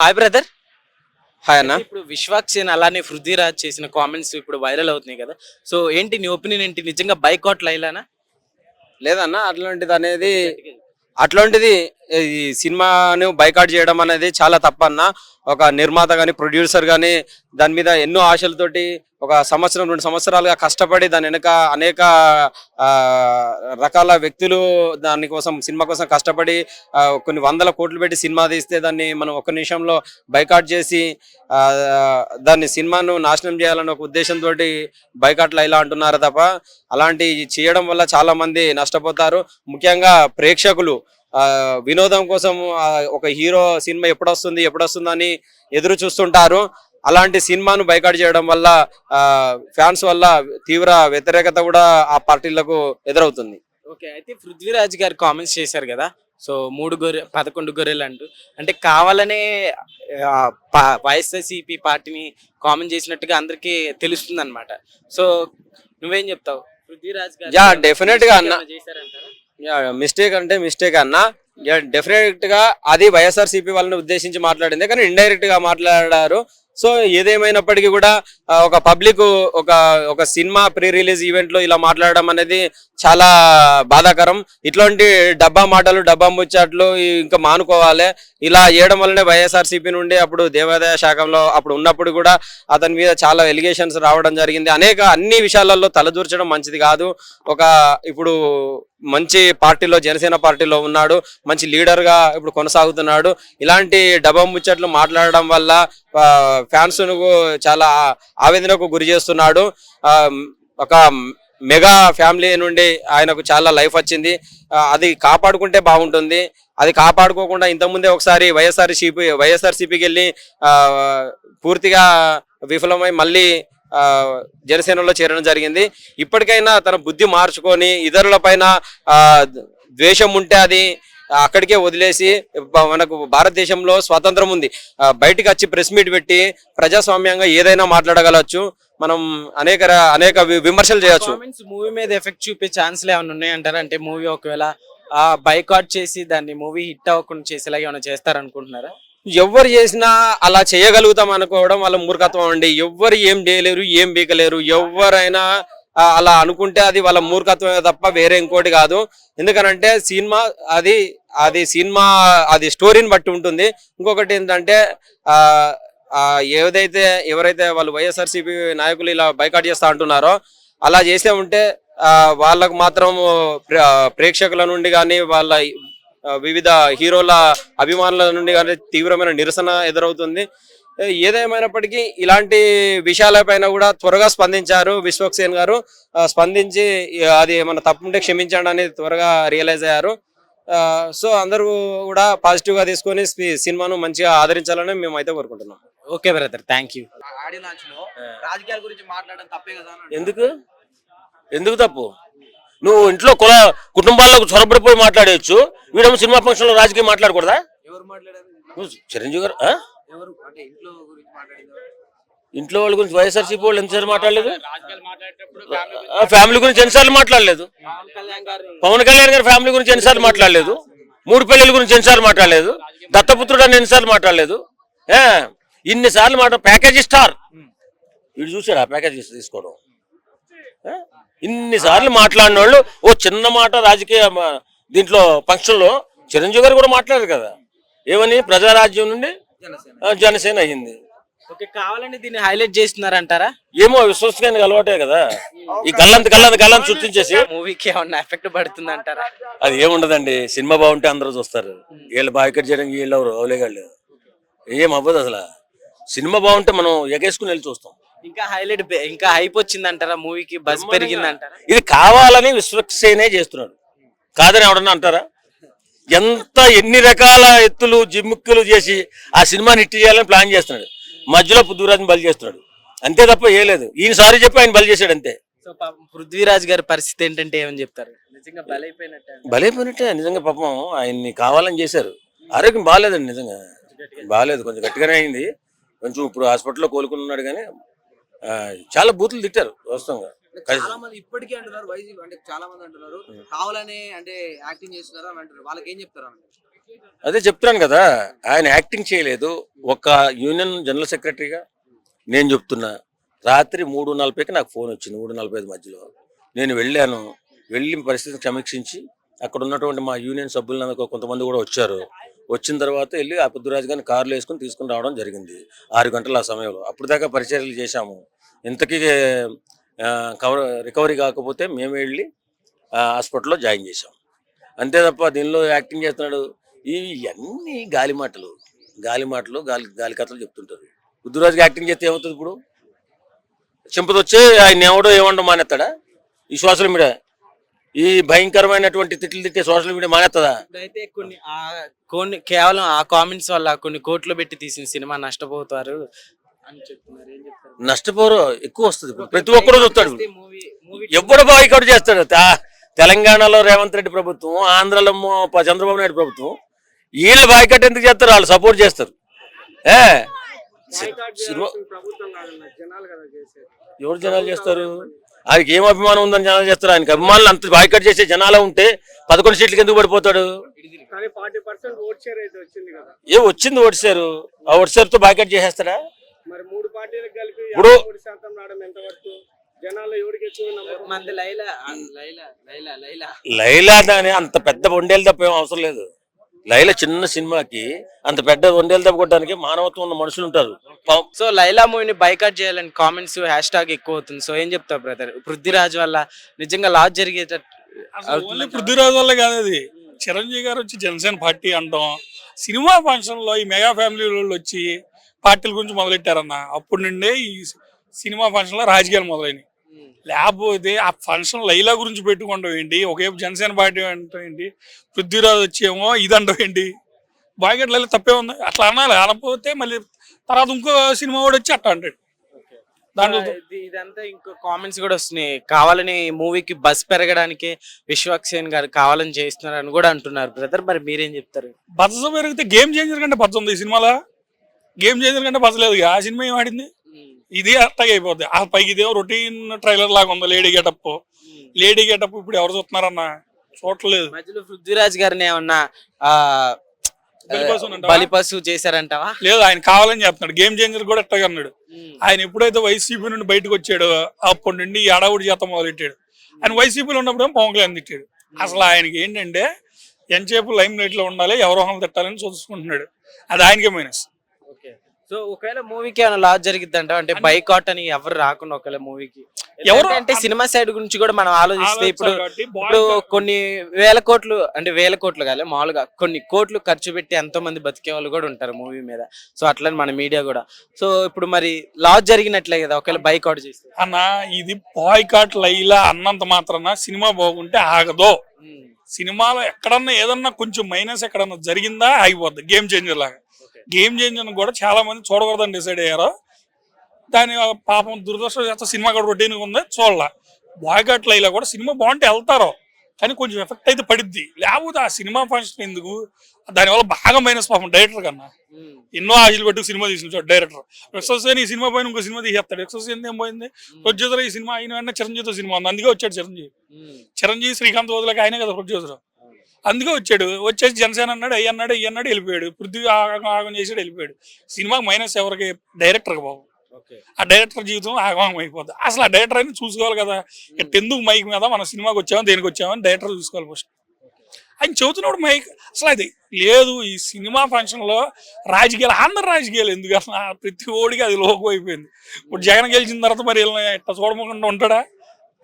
Hi brother hi అన్న. ఇప్పుడు విశ్వాక్సేన్ అలానే పృథ్వీరాజ్ చేసిన కామెంట్స్ ఇప్పుడు వైరల్ అవుతున్నాయి కదా. సో ఏంటి నీ ఒపీనియన్ ఏంటి? నిజంగా బైకాట్ లైలానా లేదన్న అట్లాంటిది అనేది అట్లాంటిది ఈ సినిమాను బైకాట్ చేయడం అనేది చాలా తప్పన్న. ఒక నిర్మాత కానీ ప్రొడ్యూసర్ కానీ దాని మీద ఎన్నో ఆశలతోటి ఒక సంవత్సరం రెండు సంవత్సరాలుగా కష్టపడి దాని వెనుక అనేక రకాల వ్యక్తులు దానికోసం సినిమా కోసం కష్టపడి కొన్ని వందల కోట్లు పెట్టి సినిమా తీస్తే దాన్ని మనం ఒక నిమిషంలో బైకాట్ చేసి దాన్ని సినిమాను నాశనం చేయాలనే ఒక ఉద్దేశంతో బైకాట్లు ఇలా అంటున్నారు తప్ప అలాంటి చేయడం వల్ల చాలామంది నష్టపోతారు. ముఖ్యంగా ప్రేక్షకులు వినోదం కోసం ఒక హీరో సినిమా ఎప్పుడు వస్తుంది ఎప్పుడు వస్తుందని ఎదురు చూస్తుంటారు. అలాంటి సినిమాను బైకాట్ చేయడం వల్ల ఫ్యాన్స్ వల్ల తీవ్ర వ్యతిరేకత కూడా ఆ పార్టీలకు ఎదురవుతుంది. ఓకే అయితే పృథ్వీరాజ్ గారు కామెంట్స్ చేశారు కదా. సో మూడు గొర్రె పదకొండు గొర్రెలు అంటూ. అంటే కావాలనే వైఎస్ఆర్సీపీ పార్టీని కామెంట్ చేసినట్టుగా అందరికీ తెలుస్తుంది అనమాట సో నువ్వేం చెప్తావు? పృథ్వీరాజ్ గారు definite గా అన్న. మిస్టేక్ అంటే మిస్టేక్ అన్న. డెఫినెట్గా అది వైఎస్ఆర్ సిపి వాళ్ళని ఉద్దేశించి మాట్లాడింది కానీ ఇండైరెక్ట్గా మాట్లాడారు. సో ఏదేమైనప్పటికీ కూడా ఒక పబ్లిక్ ఒక ఒక సినిమా ప్రీ రిలీజ్ ఈవెంట్లో ఇలా మాట్లాడడం అనేది చాలా బాధాకరం. ఇట్లాంటి డబ్బా మాటలు డబ్బా ముచ్చట్లు ఇంకా మానుకోవాలి. ఇలా చేయడం వల్లనే వైఎస్ఆర్సిపి నుండి అప్పుడు దేవాదాయ శాఖలో అప్పుడు ఉన్నప్పుడు కూడా అతని మీద చాలా ఎలిగేషన్స్ రావడం జరిగింది. అనేక అన్ని విషయాలలో తలదూర్చడం మంచిది కాదు. ఒక ఇప్పుడు మంచి పార్టీలో జనసేన పార్టీలో ఉన్నాడు. మంచి లీడర్గా ఇప్పుడు కొనసాగుతున్నాడు. ఇలాంటి డబ్బా ముచ్చట్లు మాట్లాడడం వల్ల ఫ్యాన్స్ చాలా ఆవేదనకు గురి చేస్తున్నాడు. ఒక మెగా ఫ్యామిలీ నుండి ఆయనకు చాలా లైఫ్ వచ్చింది. అది కాపాడుకుంటే బాగుంటుంది. అది కాపాడుకోకుండా ఇంతకుముందే ఒకసారి వైఎస్ఆర్సీపీ వైఎస్ఆర్సీపీకి వెళ్ళి పూర్తిగా విఫలమై మళ్ళీ జనసేనలో చేరడం జరిగింది. ఇప్పటికైనా తన బుద్ధి మార్చుకొని ఇతరుల పైన ద్వేషం ఉంటే అది అక్కడికే వదిలేసి మనకు భారతదేశంలో స్వాతంత్రం ఉంది. బయటికి వచ్చి ప్రెస్ మీట్ పెట్టి ప్రజాస్వామ్యంగా ఏదైనా మాట్లాడగలచ్చు మనం అనేక అనేక విమర్శలు చేయొచ్చు. మూవీ మీద ఎఫెక్ట్ చూపే ఛాన్స్లు ఏమైనా ఉన్నాయంటారా? అంటే మూవీ ఒకవేళ బైకాట్ చేసి దాన్ని మూవీ హిట్ అవ్వకుండా చేసేలాగా ఏమైనా చేస్తారనుకుంటున్నారా? ఎవరు చేసినా అలా చేయగలుగుతాం అనుకోవడం వాళ్ళ మూర్ఖత్వం అండి. ఎవ్వరు ఏం చేయలేరు ఏం బీకలేరు. ఎవరైనా అలా అనుకుంటే అది వాళ్ళ మూర్ఖత్వమే తప్ప వేరే ఇంకోటి కాదు. ఎందుకనంటే సినిమా అది అది సినిమా అది స్టోరీని బట్టి ఉంటుంది. ఇంకొకటి ఏంటంటే ఆ ఏదైతే ఎవరైతే వాళ్ళు వైఎస్ఆర్సీపీ నాయకులు ఇలా బైకాట్ చేస్తా అంటున్నారో అలా చేసే ఉంటే ఆ, వాళ్ళకు మాత్రం ప్ర- ప్రేక్షకుల నుండి కానీ వాళ్ళ వివిధ హీరోల అభిమానుల నుండి కానీ తీవ్రమైన నిరసన ఎదురవుతుంది. ఏదేమైనప్పటికీ ఇలాంటి విషయాలపైన కూడా త్వరగా స్పందించారు విశ్వక్సేన్ గారు. స్పందించి అది ఏమైనా తప్పుంటే క్షమించండి అని త్వరగా రియలైజ్ అయ్యారు. సో అందరూ కూడా పాజిటివ్గా తీసుకొని సినిమాను మంచిగా ఆదరించాలని మేము అయితే కోరుకుంటున్నాం. Okay brother thank you. Audio లాంచ్లో రాజకీయాల గురించి మాట్లాడడం తప్పే కదా ఎందుకు? ఎందుకు తప్పు? నువ్వు ఇంట్లో కుల కుటుంబాల్లో చొరబడిపోయి మాట్లాడేయచ్చు వీడేమో సినిమా ఫంక్షన్లో రాజకీయం మాట్లాడకూడదా? ఎవరు మాట్లాడారు? నువ్వు చిరంజీవి గారు ఆ? ఎవరు? అంటే ఇంట్లో గురించి మాట్లాడింది ఇంట్లో వాళ్ళ గురించి వైఎస్ఆర్సీపీ వాళ్ళు ఎంతసార్లు మాట్లాడలేదు? ఆ, ఫ్యామిలీ గురించి ఎన్నిసార్లు మాట్లాడలేదు? పవన్ కళ్యాణ్ గారి ఫ్యామిలీ గురించి ఎన్నిసార్లు మాట్లాడలేదు? మూడు పెళ్ళిల గురించి ఎన్నిసార్లు మాట్లాడలేదు? దత్తపుత్రుడు అని ఎన్నిసార్లు మాట్లాడలేదు? ఏ? ఇన్నిసార్లు మాట ప్యాకేజీ స్టార్. వీడు చూసాడు ఆ ప్యాకేజీ తీసుకోవడం? ఇన్నిసార్లు మాట్లాడిన వాళ్ళు ఓ చిన్న మాట రాజకీయ దీంట్లో ఫంక్షన్లో చిరంజీవి గారు కూడా మాట్లాడారు కదా. ఏమని? ప్రజారాజ్యం నుండి? జనసేన అయ్యింది. ఓకే కావాలని దీన్ని హైలైట్ చేస్తున్నారంటారా? ఏమో విశ్వసనీయంగా అలవాటే కదా. ఈ గల్లంత గల్లంత గల్లంత సృష్టించేసి. మూవీకి ఏమన్నా ఎఫెక్ట్ పడుతుంది అంటారా అది ఏముండదండి సినిమా బాగుంటే అందరూ చూస్తారు. వీళ్ళు బాయ్కట్ చేయడానికి వీళ్ళు ఎవరు అవలేగాళ్ళు ఏం అవ్వదు అసలు. సినిమా బాగుంటే మనం ఎగేసుకుని వెళ్ళి చూస్తాం. ఇంకా హైలైట్ ఇంకా హైప్ వచ్చింది అంటారా మూవీకి బస్ పెరిగింది అంటారా ఇది కావాలని విశ్వక్సేనే చేస్తున్నాడు కాదని ఎవడన్నా అంటారా? ఎంత ఎన్ని రకాల ఎత్తులు జిమ్ముక్కులు చేసి ఆ సినిమాని హిట్ చేయాలని ప్లాన్ చేస్తున్నాడు. మధ్యలో పృథ్వీరాజ్ని బలి చేస్తున్నాడు. అంతే తప్ప ఏ లేదు. ఈయన సారీ చెప్పి ఆయన బలి చేశాడు అంతే. సో పాపం పృథ్వీరాజ్ గారి పరిస్థితి ఏంటంటే ఏమని చెప్తారు? నిజంగా బలైపోయినట్టే బలైపోయినట్టే నిజంగా పాపం ఆయన్ని కావాలని చేశారు. ఆరోగ్యం బాగాలేదండి నిజంగా. బాగాలేదు కొంచెం గట్టిగానే అయింది. కొంచెం ఇప్పుడు హాస్పిటల్లో కోలుకున్నాడు కానీ ఆ, చాలా బూతులు తిట్టారు వాస్తవంగా. చాలా మంది ఇప్పటికీ అంటున్నారు వైసీపీ అంటే చాలా మంది అంటున్నారు కావాలనే అంటే యాక్టింగ్ చేస్తున్నారు అని అంటారు వాళ్ళకి ఏం చెప్తారు అదే చెప్తున్నాను కదా ఆయన యాక్టింగ్ చేయలేదు. ఒక యూనియన్ జనరల్ సెక్రటరీగా నేను చెప్తున్నా రాత్రి మూడు నలభైకి నాకు ఫోన్ వచ్చింది మూడు నలభై ఐదు మధ్యలో. నేను వెళ్ళాను వెళ్ళి పరిస్థితిని సమీక్షించి అక్కడ ఉన్నటువంటి మా యూనియన్ సభ్యులందరూ కొంతమంది కూడా వచ్చారు. వచ్చిన తర్వాత వెళ్ళి ఆ పొద్దురాజు గారిని కార్లు వేసుకుని తీసుకుని రావడం జరిగింది ఆరు గంటల ఆ సమయంలో. అప్పుడు దాకా పరిచర్యలు చేశాము. ఇంతకీ కవర్ రికవరీ కాకపోతే మేము వెళ్ళి హాస్పిటల్లో జాయిన్ చేశాం. అంతే తప్ప దీనిలో యాక్టింగ్ చేస్తున్నాడు ఇవన్నీ గాలి మాటలు. గాలి మాటలు గాలి గాలి కథలు చెప్తుంటారు. బుద్ధిరాజుకి యాక్టింగ్ చేస్తే ఏమవుతుంది ఇప్పుడు? చింపతి వచ్చి ఆయన ఎవడో ఏమండో మానేస్తాడా? ఈ సోషల్ మీడియా. ఈ భయంకరమైనటువంటి తిట్లు తిట్టే సోషల్ మీడియా మానేస్తుందా ఇప్పుడైతే కొన్ని కొన్ని కేవలం ఆ కామెంట్స్ వల్ల కొన్ని కోట్లు పెట్టి తీసిన సినిమా నష్టపోతారు అని చెప్తున్నారు. ఏం చెప్తారు? నష్టపోరు ఎక్కువ వస్తుంది ఇప్పుడు. ప్రతి ఒక్కరు చూస్తాడు ఎవడు బాయ్కౌట్ చేస్తాడు? తెలంగాణలో రేవంత్ రెడ్డి ప్రభుత్వం ఆంధ్రలో చంద్రబాబు నాయుడు ప్రభుత్వం. వీళ్ళు బాయ్కట్ ఎందుకు చేస్తారు? వాళ్ళు సపోర్ట్ చేస్తారు. ఏ? ఎవరు జనాలు చేస్తారు? ఆయనకి ఏం అభిమానం ఉందని జనాలు చేస్తారు? ఆయనకి అభిమానులు అంత బాయ్కట్ చేసే జనాలు ఉంటే పదకొండు సీట్లకి ఎందుకు పడిపోతాడు? కానీ ఫార్టీ పర్సెంట్ ఓట్ షేర్ అయితే వచ్చింది కదా. ఏ వచ్చింది ఓడిసారు ఆ ఓడిసారుతో బాయ్కట్ చేసేస్తాడా? కలిపి ఇప్పుడు- లైలా దాని అంత పెద్ద వండేలు తప్ప ఏం అవసరం లేదు. లైలా చిన్న సినిమాకి అంత పెద్ద వండేలు తప్ప కొట్టడానికి మానవత్వం ఉన్న మనుషులు ఉంటారు. సో లైలా మూవీని బైకట్ చేయాలని కామెంట్స్ హ్యాష్ ట్యాగ్ ఎక్కువ అవుతుంది. సో ఏం చెప్తావు బ్రదర్? పృథ్వీరాజ్ వల్ల నిజంగా లాస్ జరిగేటట్టు పృథ్వీరాజ్ వల్ల కాదు అది. చిరంజీవి గారు వచ్చి జనసేన పార్టీ అంటాం. సినిమా ఫంక్షన్లో ఈ మెగా ఫ్యామిలీ వాళ్ళు వచ్చి పార్టీల గురించి మొదలెట్టారన్న. అప్పటి నుండే ఈ సినిమా ఫంక్షన్లో రాజకీయాలు మొదలైనవి లేకపోతే ఆ ఫంక్షన్ లైలా గురించి పెట్టుకుంటాం ఏంటి? ఒకవైపు జనసేన పార్టీ అంటాం ఏంటి? పృథ్వీరాజ్ వచ్చేమో ఇది అంటాం ఏంటి? బాగా లైలా తప్పే ఉంది. అట్లా అనాలి. అనకపోతే మళ్ళీ తర్వాత ఇంకో సినిమా కూడా వచ్చి అట్లా అంటాడు. దాంట్లో ఇది- ఇదంతా ఇంకో కామెంట్స్ కూడా వస్తున్నాయి. కావాలని మూవీకి బస్ పెరగడానికి విశ్వక్సేన్ గారు కావాలని చేస్తున్నారు అని కూడా అంటున్నారు. బ్రదర్ మరి మీరేం చెప్తారు? బజ్జ పెరిగితే గేమ్ చేంజర్ కంటే బజ్జ ఉంది ఈ సినిమాలో. గేమ్ చేంజర్ కంటే బజ్జ లేదు ఆ సినిమా ఏం ఆడింది? ఇది అట్టగా అయిపోద్ది. ఆ పైకి ఇదేమో రొటీన్ ట్రైలర్ లాగా ఉంది లేడీ గెటప్ లేడీ గెటప్ ఇప్పుడు ఎవరు చూస్తున్నారన్న? చూడలేదు మధ్యలో పృథ్వీరాజ్ గారిని ఏమన్నా? బలిపశు చేశారంటావా? లేదు ఆయన కావాలని చెప్తున్నాడు. గేమ్ చేంజర్ కూడా అట్టగా అన్నాడు. ఆయన ఎప్పుడైతే వైసీపీ నుండి బయటకు వచ్చాడో అప్పటి నుండి ఈ అడవుడి చేత మొదలెట్టాడు. ఆయన వైసీపీలో ఉన్నప్పుడు పవన్ కళ్యాణ్ తిట్టాడు అసలు ఆయనకి ఏంటంటే ఎంతసేపు లైమ్ లైట్లో ఉండాలి ఎవరో ఒకరిని తిట్టాలని చూసుకుంటున్నాడు. అది ఆయనకే మైనస్ సో ఒకవేళ మూవీకి ఏమైనా లాస్ జరిగిద్ది అంటావా అంటే బైకాట్ అని ఎవరు రాకుండా ఒకవేళ మూవీకి? ఎవరు- అంటే సినిమా సైడ్ గురించి కూడా మనం ఆలోచిస్తే ఇప్పుడు ఇప్పుడు కొన్ని వేల కోట్లు అంటే వేల కోట్లు కాలే మామూలుగా కొన్ని కోట్లు ఖర్చు పెట్టి ఎంతో మంది బతికే వాళ్ళు కూడా ఉంటారు మూవీ మీద. సో అట్లని మన మీడియా కూడా. సో ఇప్పుడు మరి లాస్ జరిగినట్లే కదా ఒకవేళ బైకౌట్ చేస్తే. అన్న ఇది బాయ్కాట్ లైలా అన్నంత మాత్రాన సినిమా బాగుంటే ఆగదు. సినిమాలో ఎక్కడన్నా ఏదన్నా కొంచెం మైనస్ ఎక్కడన్నా జరిగిందా ఆగిపోద్ది. గేమ్ చేంజర్ లాగా. గేమ్ చేంజర్ కూడా చాలా మంది చూడకూడదని డిసైడ్ అయ్యారు. దాని పాపం దురదృష్టం సినిమా కూడా రొటీన్ ఉంది చూడాల. బాయ్కాట్ లైలా కూడా సినిమా బాగుంటే వెళ్తారు. కానీ కొంచెం ఎఫెక్ట్ అయితే పడిద్ది. లేకపోతే ఆ సినిమా ఫంక్షన్ ఎందుకు? దానివల్ల బాగా మైనస్ పాపం డైరెక్టర్ కన్నా. ఎన్నో ఆశలు పెట్టుకు సినిమా తీసిన చోట డైరెక్టర్ ఎక్సోసేన్ ఈ సినిమా పైన ఇంకో సినిమా తీసేస్తాడు. ఎక్సోసేన్ ఏం పోయింది? ప్రొడ్యూసర్ ఈ సినిమా అయిన వెంటనే చిరంజీవితో సినిమా ఉంది. అందుకే వచ్చాడు చిరంజీవి. చిరంజీవి శ్రీకాంత్ వదిలేక ఆయనే కదా ప్రొడ్యూసర్ అందుకే వచ్చాడు. వచ్చేసి జనసేన అన్నాడు అయ్యి అన్నాడు అయ్యి అన్నాడు వెళ్ళిపోయాడు. పృథ్వీ ఆగం ఆగం చేసాడు వెళ్ళిపోయాడు. సినిమాకి మైనస్ ఎవరికి? డైరెక్టర్ బాబు. ఆ డైరెక్టర్ జీవితం ఆగమం అయిపోద్ది. అసలు ఆ డైరెక్టర్ అయినా చూసుకోవాలి కదా. ఇట్ట ఎందుకు మైక్ మీద మన సినిమాకి వచ్చామని దేనికి వచ్చామని డైరెక్టర్ చూసుకోవాలి ఫస్ట్ ఆయన చెబుతున్నాడు మైక్ అసలు అది లేదు ఈ సినిమా ఫంక్షన్లో రాజకీయాలు ఆంధ్ర రాజకీయాలు ఎందుకు? అసలు ప్రతి ఓడికి అది లోకం అయిపోయింది. ఇప్పుడు జగన్ గెలిచిన తర్వాత మరి ఇట్లా చూడకుండా ఉంటాడా?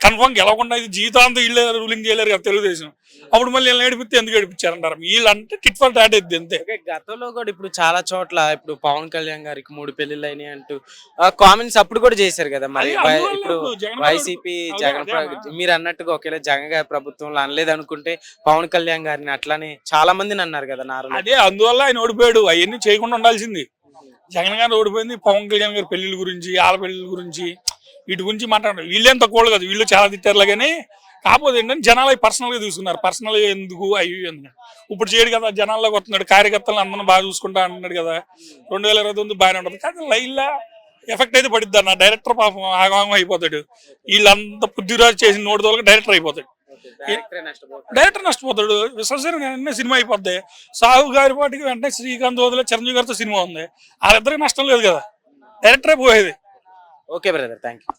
కన్ఫర్మ్ గెలవకుండా ఇది జీవితాంతం వీళ్ళే రూలింగ్ చేయలేరు కదా తెలుగుదేశం. అప్పుడు మళ్ళీ వీళ్ళని ఏడిపిస్తే ఎందుకు ఏడిపించారంటారు? వీళ్ళు అంటే టిట్ ఫర్ టాట్ ఎద్ది అంతే గతంలో కూడా ఇప్పుడు చాలా చోట్ల ఇప్పుడు పవన్ కళ్యాణ్ గారికి మూడు పెళ్ళిళ్ళు అయినాయి అంటూ కామెంట్స్ అప్పుడు కూడా చేశారు కదా మరి. ఇప్పుడు వైసీపీ జగన్. మీరు అన్నట్టుగా ఒకవేళ జగన్ గారి ప్రభుత్వంలో అనలేదు అనుకుంటే పవన్ కళ్యాణ్ గారిని అట్లానే చాలా మందిని అన్నారు కదా నారా అదే అందువల్ల ఆయన ఓడిపోయాడు. అవన్నీ చేయకుండా ఉండాల్సింది. జగన్ గారు ఓడిపోయింది పవన్ కళ్యాణ్ గారి పెళ్ళిళ్ళ గురించి ఆల పెళ్ళిళ్ళ గురించి. వీటి గురించి మాట్లాడారు. వీళ్ళేం తక్కువ కదా. వీళ్ళు చాలా తిట్టారులే కానీ కాకపోతే ఏంటంటే జనాలు అవి పర్సనల్గా తీసుకున్నారు. పర్సనల్గా ఎందుకు అవి ఎందుకు ఇప్పుడు చేయడు కదా జనాల్లోకి వస్తున్నాడు. కార్యకర్తలను అందరిని బాగా చూసుకుంటా అంటున్నాడు కదా. రెండు వేల ఇరవై తొమ్మిది బాగానే ఉంటుంది. కానీ లైన్లా ఎఫెక్ట్ అయితే పడిద్ది అన్న. డైరెక్టర్ పాపం ఆగమాగం అయిపోతాడు. వీళ్ళంతా పృథ్వీరాజ్ చేసిన నోటి తోలకి డైరెక్టర్ అయిపోతాడు. డైరెక్టర్ నష్టపోతాడు. విశ్వసేన వెంటనే సినిమా అయిపోద్ది. సాహు గారి పాటికి వెంటనే శ్రీకాంత్ వదిలే చిరంజీవి గారితో సినిమా ఉంది. వాళ్ళిద్దరికి నష్టం లేదు కదా. డైరెక్టరే పోయేది. Okay brother thank you